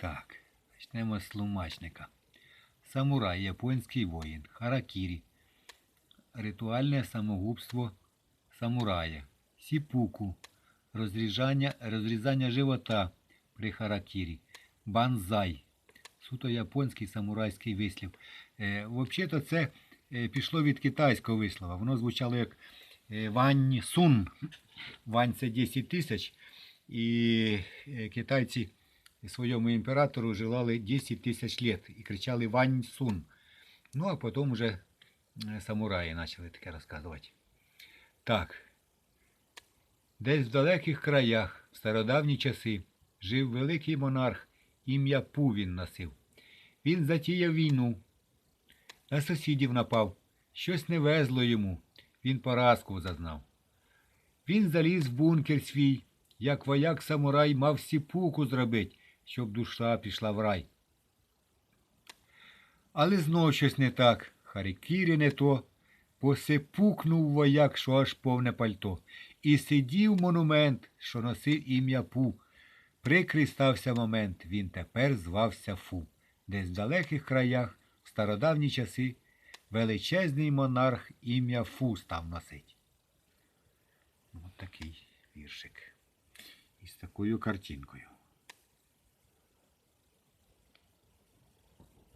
Так, почнемо з тлумачника. Самурай, японський воїн, харакірі. Ритуальне самогубство самурая. Сіпуку. Розрізання, розрізання живота при харакірі. Банзай. Суто японський самурайський вислів. Е, Взагалі-то це е, пішло від китайського вислова. Воно звучало як е, вань сун. Вань це 10 тисяч. І е, китайці своєму імператору желали 10 тисяч літ і кричали Вань Сун. Ну, а потім вже е, самураї почали таке розказувати. Так. Десь в далеких краях, в стародавні часи, жив великий монарх, ім'я Пу він носив. Він затіяв війну, на сусідів напав, щось не везло йому, він поразку зазнав. Він заліз в бункер свій, як вояк самурай мав сіпуку зробить, щоб душа пішла в рай. Але знов щось не так, харикірі не то, посипукнув вояк, що аж повне пальто, і сидів монумент, що носив ім'я Пу. Прикрий стався момент, він тепер звався Фу. Десь в далеких краях, в стародавні часи, величезний монарх ім'я Фу став носить. Ось такий віршик. Із такою картинкою.